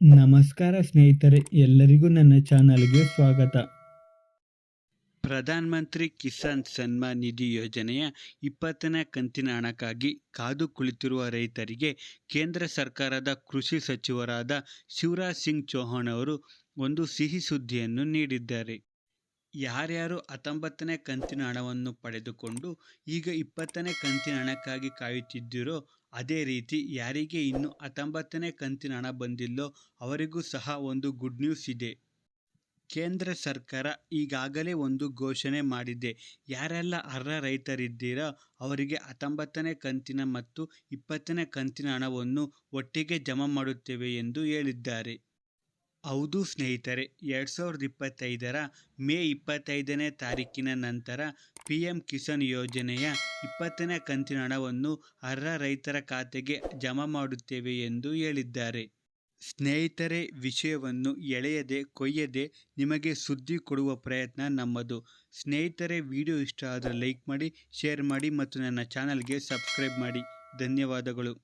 ನಮಸ್ಕಾರ ಸ್ನೇಹಿತರೆ, ಎಲ್ಲರಿಗೂ ನನ್ನ ಚಾನಲ್ಗೆ ಸ್ವಾಗತ. ಪ್ರಧಾನ ಮಂತ್ರಿ ಕಿಸಾನ್ ಸನ್ಮಾನ್ ನಿಧಿ ಯೋಜನೆಯ ಇಪ್ಪತ್ತನೇ ಕಂತಿನ ಹಣಕ್ಕಾಗಿ ಕಾದು ಕುಳಿತಿರುವ ರೈತರಿಗೆ ಕೇಂದ್ರ ಸರ್ಕಾರದ ಕೃಷಿ ಸಚಿವರಾದ ಶಿವರಾಜ್ ಸಿಂಗ್ ಚೌಹಾಣ್ ಅವರು ಒಂದು ಸಿಹಿ ಸುದ್ದಿಯನ್ನು ನೀಡಿದ್ದಾರೆ. ಯಾರ್ಯಾರು ಹತ್ತೊಂಬತ್ತನೇ ಕಂತಿನ ಹಣವನ್ನು ಪಡೆದುಕೊಂಡು ಈಗ ಇಪ್ಪತ್ತನೇ ಕಂತಿನ ಹಣಕ್ಕಾಗಿ ಕಾಯುತ್ತಿದ್ದೀರೋ ಅದೇ ರೀತಿ ಯಾರಿಗೆ ಇನ್ನು ಹತ್ತೊಂಬತ್ತನೇ ಕಂತಿನ ಹಣ ಬಂದಿಲ್ಲೋ ಅವರಿಗೂ ಸಹ ಒಂದು ಗುಡ್ ನ್ಯೂಸ್ ಇದೆ. ಕೇಂದ್ರ ಸರ್ಕಾರ ಈಗಾಗಲೇ ಒಂದು ಘೋಷಣೆ ಮಾಡಿದೆ. ಯಾರೆಲ್ಲ ಅರ್ಹ ರೈತರಿದ್ದೀರೋ ಅವರಿಗೆ ಹತ್ತೊಂಬತ್ತನೇ ಕಂತಿನ ಮತ್ತು ಇಪ್ಪತ್ತನೇ ಕಂತಿನ ಹಣವನ್ನು ಒಟ್ಟಿಗೆ ಜಮಾ ಮಾಡುತ್ತೇವೆ ಎಂದು ಹೇಳಿದ್ದಾರೆ. ಹೌದು ಸ್ನೇಹಿತರೆ, ಎರಡು ಸಾವಿರದ ಇಪ್ಪತ್ತೈದರ ಮೇ ಇಪ್ಪತ್ತೈದನೇ ತಾರೀಕಿನ ನಂತರ ಪಿ ಎಂ ಕಿಸಾನ್ ಯೋಜನೆಯ ಇಪ್ಪತ್ತನೇ ಕಂತಿನ ಹಣವನ್ನು ಅರ್ಹ ರೈತರ ಖಾತೆಗೆ ಜಮಾ ಮಾಡುತ್ತೇವೆ ಎಂದು ಹೇಳಿದ್ದಾರೆ. ಸ್ನೇಹಿತರೆ, ವಿಷಯವನ್ನು ಎಳೆಯದೆ ಕೊಯ್ಯದೆ ನಿಮಗೆ ಸುದ್ದಿ ಕೊಡುವ ಪ್ರಯತ್ನ ನಮ್ಮದು. ಸ್ನೇಹಿತರೆ, ವಿಡಿಯೋ ಇಷ್ಟ ಆದರೆ ಲೈಕ್ ಮಾಡಿ, ಶೇರ್ ಮಾಡಿ ಮತ್ತು ನನ್ನ ಚಾನಲ್ಗೆ ಸಬ್ಸ್ಕ್ರೈಬ್ ಮಾಡಿ. ಧನ್ಯವಾದಗಳು.